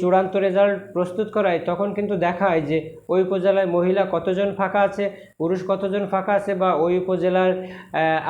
চূড়ান্ত রেজাল্ট প্রস্তুত করায়, তখন কিন্তু দেখায় যে ওই উপজেলায় মহিলা কতজন ফাঁকা আছে, পুরুষ কতজন ফাঁকা আছে বা ওই উপজেলার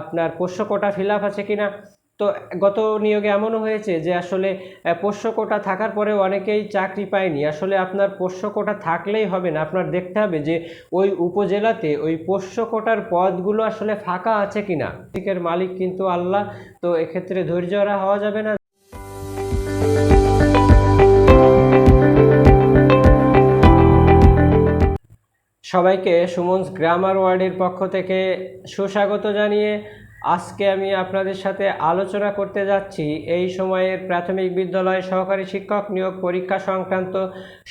আপনার পোষ্য কোটা ফিল আছে কিনা। তো গত নিয়োগে এমনও হয়েছে যে আসলে পোষ্য কোটা থাকার পরেও অনেকেই চাকরি পায়নি। আসলে আপনার পোষ্য কোটা থাকলেই হবে না। আপনার দেখতে হবে যে ওই উপজেলাতে ওই পোষ্য কোটার পদগুলো আসলে ফাঁকা আছে কিনা। দিকের মালিক কিন্তু আল্লাহ, তো এক্ষেত্রে ধৈর্য হওয়া যাবে না। সবাইকে সুমনস গ্রামার ওয়ার্ডের পক্ষ থেকে সুস্বাগত জানিয়ে আজকে আমি আপনাদের সাথে আলোচনা করতে যাচ্ছি। এই সময়ের প্রাথমিক বিদ্যালয় সহকারী শিক্ষক নিয়োগ পরীক্ষা সংক্রান্ত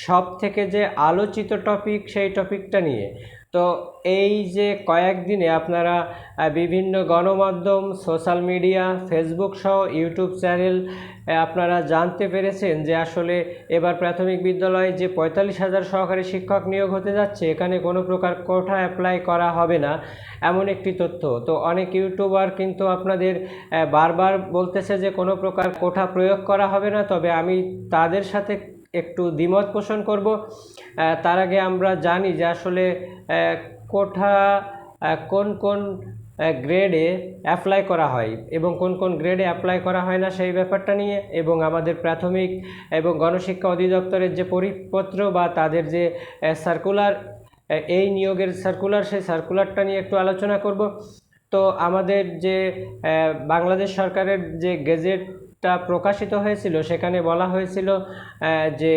সব থেকে যে আলোচিত টপিক সেই টপিকটা নিয়ে। তো এই যে কয়েকদিনে আপনারা বিভিন্ন গণমাধ্যম, সোশ্যাল মিডিয়া, ফেসবুক সহ ইউটিউব চ্যানেল আপনারা জানতে পেরেছেন যে আসলে এবার প্রাথমিক বিদ্যালয়ে যে পঁয়তাল্লিশ হাজার সহকারী শিক্ষক নিয়োগ হতে যাচ্ছে, এখানে কোনো প্রকার কোঠা অ্যাপ্লাই করা হবে না, এমন একটি তথ্য। তো অনেক ইউটিউবার কিন্তু আপনাদের বারবার বলতেছে যে কোনো প্রকার কোঠা প্রয়োগ করা হবে না, তবে আমি তাদের সাথে একটু দ্বিমত পোষণ করব। তার আগে আমরা জানি যে আসলে কোঠা কোন কোন গ্রেডে অ্যাপ্লাই করা হয় এবং কোন কোন গ্রেডে অ্যাপ্লাই করা হয় না সেই ব্যাপারটা নিয়ে এবং আমাদের প্রাথমিক এবং গণশিক্ষা অধিদপ্তরের যে পরিপত্র বা তাদের যে সার্কুলার এই নিয়োগের সার্কুলার সেই সার্কুলারটা নিয়ে একটু আলোচনা করব। তো আমাদের যে বাংলাদেশ সরকারের যে গেজেটটা প্রকাশিত হয়েছিল, সেখানে বলা হয়েছিল যে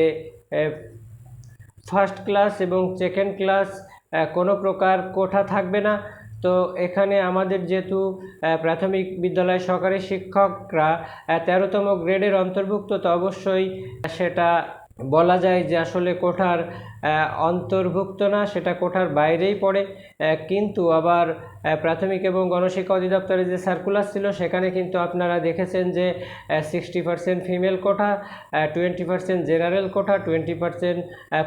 ফার্স্ট ক্লাস এবং সেকেন্ড ক্লাস কোনো প্রকার কোঠা থাকবে না। তো এখানে আমাদের যেহেতু প্রাথমিক বিদ্যালয় সহকারী শিক্ষকরা তেরোতম গ্রেডের অন্তর্ভুক্ত, তো অবশ্যই সেটা বলা যায় যে আসলে কোঠার অন্তর্ভুক্ত না, সেটা কোঠার বাইরেই পড়ে। কিন্তু আবার প্রাথমিক এবং গণশিক্ষা অধিদপ্তরের যে সার্কুলার ছিল, সেখানে কিন্তু আপনারা দেখেছেন যে sixty percent female quota twenty percent general quota twenty percent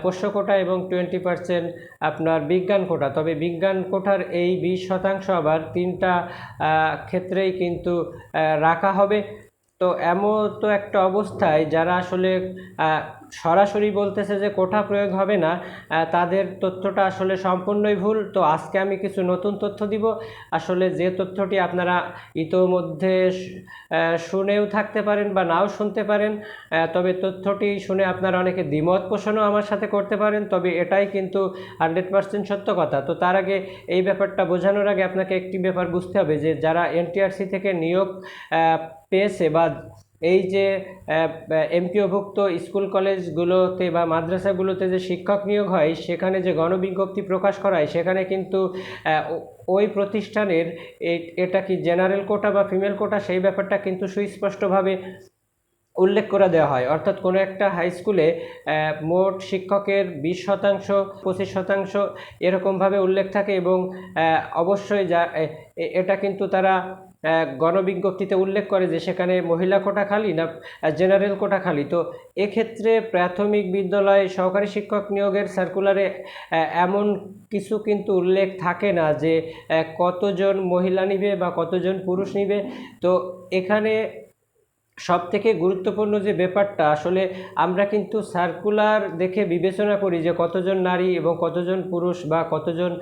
পোষ্য কোঠা এবং টোয়েন্টি পার্সেন্ট আপনার বিজ্ঞান কোঠা। তবে বিজ্ঞান কোঠার এই বিশ শতাংশ আবার তিনটা ক্ষেত্রেই কিন্তু রাখা হবে। তো এমন তো একটা অবস্থায় যারা আসলে সরাসরি বলতেছে যে কোঠা প্রয়োগ হবে না তাদের তথ্যটা আসলে সম্পূর্ণই ভুল। তো আজকে আমি কিছু নতুন তথ্য দিব। আসলে যে তথ্যটি আপনারা ইতোমধ্যে শুনেও থাকতে পারেন বা নাও শুনতে পারেন তবে তথ্যটি শুনে আপনারা অনেকে দ্বিমত পোষণও আমার সাথে করতে পারেন, তবে এটাই কিন্তু হান্ড্রেড পার্সেন্ট সত্য কথা। তো তার আগে এই ব্যাপারটা বোঝানোর আগে আপনাকে একটি ব্যাপার বুঝতে হবে যে যারা এনটিআরসি থেকে নিয়োগ পেয়েছে বা এই যে এমপিওভুক্ত স্কুল কলেজগুলোতে বা মাদ্রাসাগুলোতে যে শিক্ষক নিয়োগ হয়, সেখানে যে গণবিজ্ঞপ্তি প্রকাশ করায় সেখানে কিন্তু ওই প্রতিষ্ঠানের এটা কি জেনারেল কোটা বা ফিমেল কোটা, সেই ব্যাপারটা কিন্তু সুস্পষ্টভাবে উল্লেখ করে দেওয়া হয়। অর্থাৎ কোনো একটা হাই স্কুলে মোট শিক্ষকের বিশ শতাংশ, পঁচিশ শতাংশ এরকমভাবে উল্লেখ থাকে এবং অবশ্যই যা এটা কিন্তু তারা গণবিজ্ঞপ্তিতে উল্লেখ করে যে সেখানে মহিলা কোটা খালি না জেনারেল কোটা খালি। তো এক্ষেত্রে প্রাথমিক বিদ্যালয়ে সহকারী শিক্ষক নিয়োগের সার্কুলারে এমন কিছু কিন্তু উল্লেখ থাকে না যে কতজন মহিলা নিবে বা কতজন পুরুষ নিবে। তো এখানে সব থেকে গুরুত্বপূর্ণ যে ব্যাপারটা, আসলে আমরা কিন্তু সার্কুলার দেখে বিবেচনা করি যে কতজন নারী এবং কতজন পুরুষ বা কতজন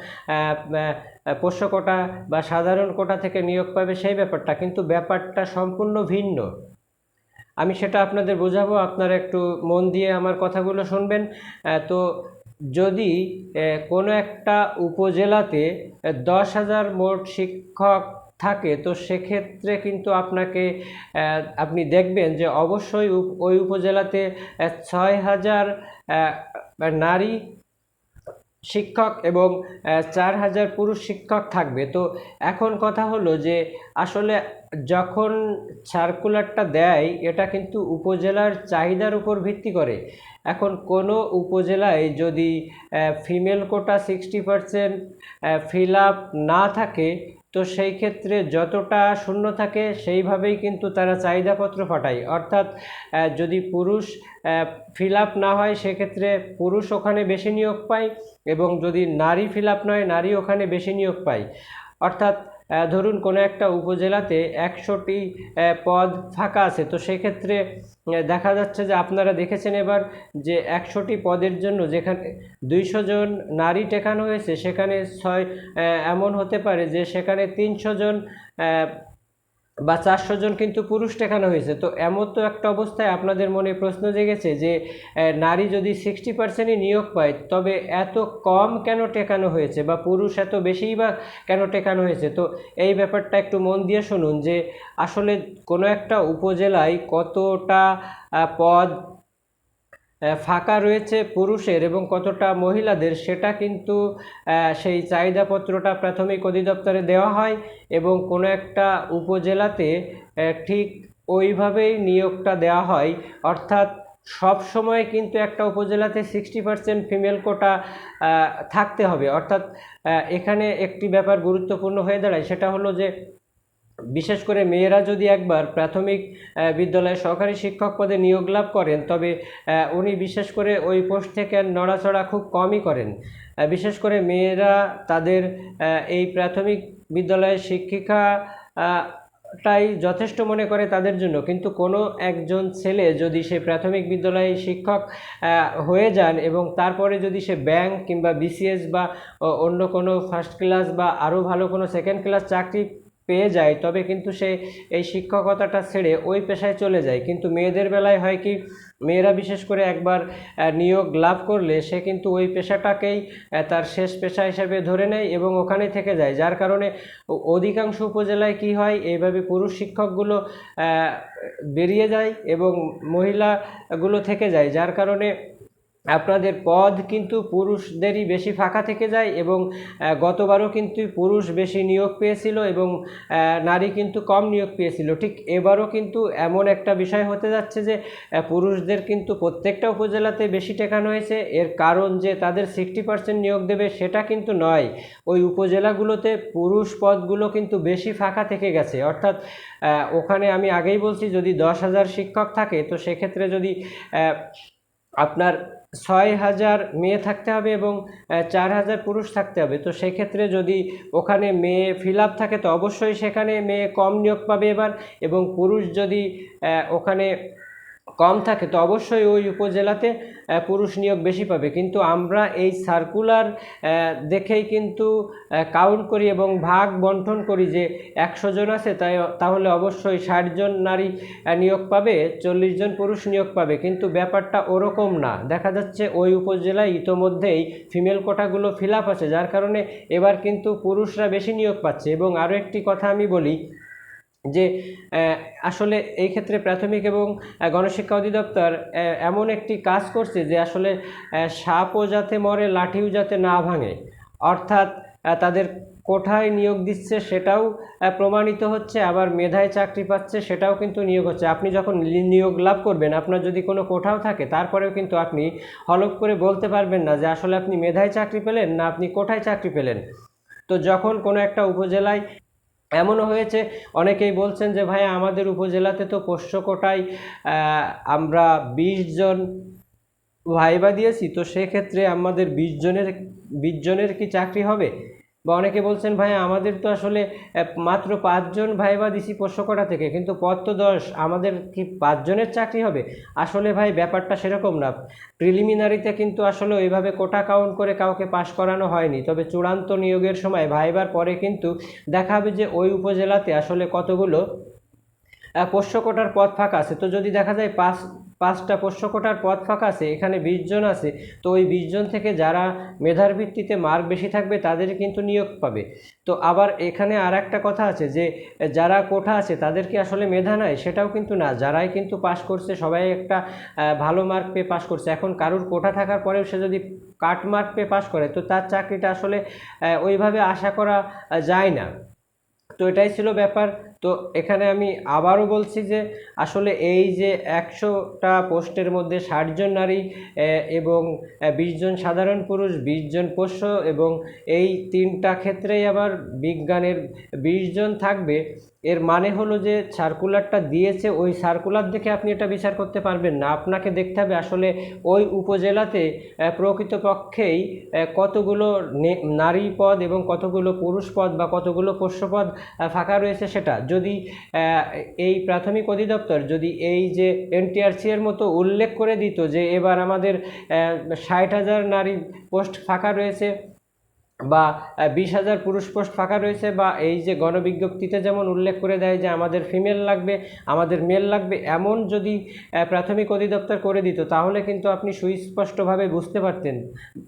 পোষ্য কোটা বা সাধারণ কোটা থেকে নিয়োগ পাবে সেই ব্যাপারটা, কিন্তু ব্যাপারটা সম্পূর্ণ ভিন্ন। আমি সেটা আপনাদের বোঝাবো, আপনারা একটু মন দিয়ে আমার কথাগুলো শুনবেন। তো যদি কোনো একটা উপজেলাতে দশ হাজার মোট শিক্ষক থাকে, তো সেক্ষেত্রে কিন্তু আপনাকে আপনি দেখবেন যে অবশ্যই ওই উপজেলাতে ছয় হাজার নারী শিক্ষক এবং চার হাজার পুরুষ শিক্ষক থাকবে। তো এখন কথা হলো যে, আসলে যখন সার্কুলারটা দেয়, এটা কিন্তু উপজেলার চাহিদার উপর ভিত্তি করে। এখন কোনো উপজেলায় যদি female quota sixty percent fill না থাকে তো সেই ক্ষেত্রে যতটা শূন্য থাকে সেইভাবেই কিন্তু তারা চাহিদাপত্র পাঠায়। অর্থাৎ যদি পুরুষ ফিল না হয় সেক্ষেত্রে পুরুষ ওখানে বেশি নিয়োগ পায় এবং যদি নারী ফিল আপ নয়, নারী ওখানে বেশি নিয়োগ পায়। অর্থাৎ ধরুন কোনো একটা উপজেলাতে একশোটি পদ ফাঁকা আছে, তো সেক্ষেত্রে দেখা যাচ্ছে যে আপনারা দেখেছেন এবার যে একশোটি পদের জন্য যেখানে দুইশো জন নারী টেকানো হয়েছে, সেখানে ছয় এমন হতে পারে যে সেখানে তিনশো জন বা চারশো জন কিন্তু পুরুষ টেকানো হয়েছে। তো এমন তো একটা অবস্থায় আপনাদের মনে প্রশ্ন জেগেছে যে নারী যদি সিক্সটি পার্সেন্টই নিয়োগ পায়, তবে এত কম কেন টেকানো হয়েছে? বা পুরুষ এত বেশিই বা কেন টেকানো হয়েছে? তো এই ব্যাপারটা একটু মন দিয়ে শুনুন যে, আসলে কোনো একটা উপজেলায় কতটা পদ ফাঁকা রয়েছে পুরুষের এবং কতটা মহিলাদের সেটা কিন্তু সেই চাহিদাপত্রটা প্রাথমিক অধিদপ্তরে দেওয়া হয় এবং কোনো একটা উপজেলাতে ঠিক ওইভাবেই নিয়োগটা দেওয়া হয়। অর্থাৎ সব সময় কিন্তু একটা উপজেলাতে সিক্সটি পার্সেন্ট ফিমেল কোটা থাকতে হবে। অর্থাৎ এখানে একটি ব্যাপার গুরুত্বপূর্ণ হয়ে দাঁড়ায়, সেটা হলো যে বিশেষ করে মেয়েরা যদি একবার প্রাথমিক বিদ্যালয়ে সহকারী শিক্ষক পদে নিয়োগ লাভ করেন, তবে উনি বিশেষ করে ওই পোস্ট থেকে নড়াচড়া খুব কমই করেন। বিশেষ করে মেয়েরা তাদের এই প্রাথমিক বিদ্যালয়ের শিক্ষিকা টাই যথেষ্ট মনে করে তাদের জন্য। কিন্তু কোনো একজন ছেলে যদি সে প্রাথমিক বিদ্যালয়ে শিক্ষক হয়ে যান এবং তারপরে যদি সে ব্যাংক কিংবা বিসিএস বা অন্য কোনো ফার্স্ট ক্লাস বা আরও ভালো কোনো সেকেন্ড ক্লাস চাকরি পেয়ে যায়, তবে কিন্তু সে এই শিক্ষকতাটা ছেড়ে ওই পেশায় চলে যায়। কিন্তু মেয়েদের বেলায় হয় কি, মেয়েরা বিশেষ করে একবার নিয়োগ লাভ করলে সে কিন্তু ওই পেশাটাকেই তার শেষ পেশা হিসেবে ধরে নেয় এবং ওখানেই থেকে যায়। যার কারণে অধিকাংশ উপজেলায় কি হয়, এইভাবে পুরুষ শিক্ষকগুলো বেরিয়ে যায় এবং মহিলাগুলো থেকে যায়। যার কারণে আপনাদের পদ কিন্তু পুরুষদেরই বেশি ফাঁকা থেকে যায় এবং গতবারও কিন্তু পুরুষ বেশি নিয়োগ পেয়েছিল এবং নারী কিন্তু কম নিয়োগ পেয়েছিল। ঠিক এবারও কিন্তু এমন একটা বিষয় হতে যাচ্ছে যে পুরুষদের কিন্তু প্রত্যেকটা উপজেলাতে বেশি টেকানো হয়েছে। এর কারণ যে তাদের সিক্সটি পার্সেন্ট নিয়োগ দেবে সেটা কিন্তু নয়। ওই উপজেলাগুলোতে পুরুষ পদগুলো কিন্তু বেশি ফাঁকা থেকে গেছে। অর্থাৎ ওখানে আমি আগেই বলছি যদি দশ হাজার শিক্ষক থাকে, তো সেক্ষেত্রে যদি আপনার ছয় হাজার মেয়ে থাকতে হবে এবং চার হাজার পুরুষ থাকতে হবে। তো সেক্ষেত্রে যদি ওখানে মেয়ে ফিল থাকে, তো অবশ্যই সেখানে মেয়ে কম নিয়োগ পাবে এবার এবং পুরুষ যদি ওখানে কম থাকে, তো অবশ্যই ওই উপজেলাতে পুরুষ নিয়োগ বেশি পাবে। কিন্তু আমরা এই সার্কুলার দেখেই কিন্তু কাউন্ট করি এবং ভাগ বন্টন করি যে একশো জন আছে, তাই তাহলে অবশ্যই ষাট জন নারী নিয়োগ পাবে, চল্লিশ জন পুরুষ নিয়োগ পাবে। কিন্তু ব্যাপারটা ওরকম না। দেখা যাচ্ছে ওই উপজেলায় ইতোমধ্যেই ফিমেল কোটাগুলো ফিল আছে, যার কারণে এবার কিন্তু পুরুষরা বেশি নিয়োগ পাচ্ছে। এবং আরও একটি কথা আমি বলি যে আসলে এই ক্ষেত্রে প্রাথমিক এবং গণশিক্ষা অধিদপ্তর এমন একটি কাজ করছে যে আসলে সাপও যাতে মরে, লাঠিও যাতে না ভাঙে। অর্থাৎ তাদের কোঠায় নিয়োগ দিচ্ছে সেটাও প্রমাণিত হচ্ছে, আবার মেধায় চাকরি পাচ্ছে সেটাও কিন্তু নিয়োগ হচ্ছে। আপনি যখন নিয়োগ লাভ করবেন, আপনার যদি কোনো কোঠাও থাকে, তারপরেও কিন্তু আপনি হলফ করে বলতে পারবেন না যে, আসলে আপনি মেধায় চাকরি পেলেন না আপনি কোঠায় চাকরি পেলেন। তো যখন কোনো একটা উপজেলায় এমনও হয়েছে, অনেকেই বলছেন যে ভাই আমাদের উপজেলাতে তো পোষ্য কোটায় আমরা বিশ জন ভাইবা দিয়েছি, তো সেক্ষেত্রে আমাদের বিশ জনের বিশ জনের কি চাকরি হবে? বা অনেকে বলছেন, ভাই, আমাদের তো আসলে মাত্র পাঁচজন ভাইবা দিছি পোষ্য কোটা থেকে, কিন্তু পদ তো দশ, আমাদের কি পাঁচজনের চাকরি হবে? আসলে ভাই, ব্যাপারটা সেরকম না। প্রিলিমিনারিতে কিন্তু আসলে ওইভাবে কোটা কাউন্ট করে কাউকে পাশ করানো হয়নি। তবে চূড়ান্ত নিয়োগের সময় ভাইবার পরে কিন্তু দেখা হবে যে ওই উপজেলাতে আসলে কতগুলো পোষ্য কোটার পদ ফাঁকা আছে। তো যদি দেখা যায় পাঁচ পাঁচটা পোষ্য কোটার পদ ফাঁকা আছে, এখানে বিশ জন আছে, তো ওই বিশ জন থেকে যারা মেধার ভিত্তিতে মার্ক বেশি থাকবে তাদের কিন্তু নিয়োগ পাবে। তো আবার এখানে আর একটা কথা আছে যে, যারা কোঠা আছে তাদের কি আসলে মেধা নাই? সেটাও কিন্তু না, যারাই কিন্তু পাশ করছে সবাই একটা ভালো মার্ক পেয়ে পাশ করছে। এখন কারুর কোঠা থাকার পরেও সে যদি কাট মার্ক পেয়ে পাশ করে, তো তার চাকরিটা আসলে ওইভাবে আশা করা যায় না। তো এটাই ছিল ব্যাপার। তো এখানে আমি আবারও বলছি যে আসলে এই যে একশোটা পোস্টের মধ্যে ষাটজন নারী এবং বিশজন সাধারণ পুরুষ বিশজন পোষ্য, এবং এই তিনটা ক্ষেত্রেই আবার বিজ্ঞানের বিশজন থাকবে এর মানে হলো যে সার্কুলারটা দিয়েছে, ওই সার্কুলার দেখে আপনি এটা বিচার করতে পারবেন না। আপনাকে দেখতে হবে আসলে ওই উপজেলাতে প্রকৃতপক্ষেই কতগুলো নারী পদ এবং কতগুলো পুরুষ পদ বা কতগুলো পোষ্যপদ ফাঁকা রয়েছে সেটা। যদি এই প্রাথমিক অধিদপ্তর যদি এই যে এনটিআরসি এর মতো উল্লেখ করে দিত যে এবার আমাদের ষাট হাজার নারী পোস্ট ফাঁকা রয়েছে বা বিশ হাজার পুরুষ পোস্ট ফাঁকা রয়েছে বা এই যে গণবিজ্ঞপ্তিতে যেমন উল্লেখ করে দেয় যে আমাদের ফিমেল লাগবে, আমাদের মেল লাগবে, এমন যদি প্রাথমিক অধিদপ্তর করে দিত, তাহলে কিন্তু আপনি সুস্পষ্টভাবে বুঝতে পারতেন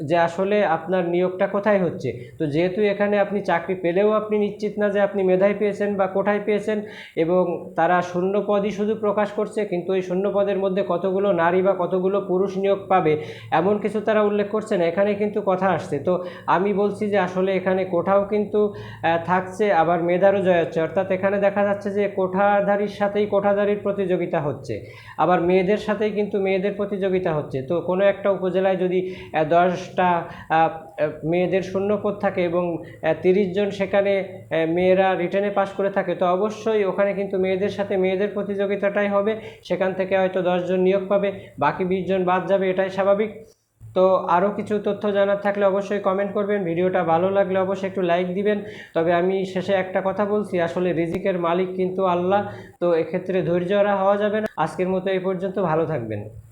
যে আসলে আপনার নিয়োগটা কোথায় হচ্ছে। তো যেহেতু এখানে আপনি চাকরি পেলেও আপনি নিশ্চিত না যে আপনি মেধায় পেয়েছেন বা কোথায় পেয়েছেন এবং তারা শূন্য পদই শুধু প্রকাশ করছে, কিন্তু ওই শূন্য পদের মধ্যে কতগুলো নারী বা কতগুলো পুরুষ নিয়োগ পাবে, এমন কিছু তারা উল্লেখ করছে না, এখানে কিন্তু কথা আসছে। তো আমি বলছি যে আসলে এখানে কোঠাও কিন্তু থাকছে, আবার মেধারও জয় হচ্ছে। অর্থাৎ এখানে দেখা যাচ্ছে যে কোঠাধারীর সাথেই কোঠাধারীর প্রতিযোগিতা হচ্ছে, আবার মেয়েদের সাথেই কিন্তু মেয়েদের প্রতিযোগিতা হচ্ছে। তো কোনো একটা উপজেলায় যদি দশটা মেয়েদের শূন্যপদ থাকে এবং তিরিশ জন সেখানে মেয়েরা রিটার্নে পাশ করে থাকে, তো অবশ্যই ওখানে কিন্তু মেয়েদের সাথে মেয়েদের প্রতিযোগিতাটাই হবে। সেখান থেকে হয়তো দশজন নিয়োগ পাবে, বাকি বিশজন বাদ যাবে, এটাই স্বাভাবিক। তো আরও কিছু তথ্য জানার থাকলে অবশ্যই কমেন্ট করবেন। ভিডিওটা ভালো লাগলে অবশ্যই একটু লাইক দিবেন। তবে আমি শেষে একটা কথা বলছি, আসলে রিজিকের মালিক কিন্তু আল্লাহ, তো এক্ষেত্রে ধৈর্য হওয়া যাবে না। আজকের মতো এই পর্যন্ত, ভালো থাকবেন।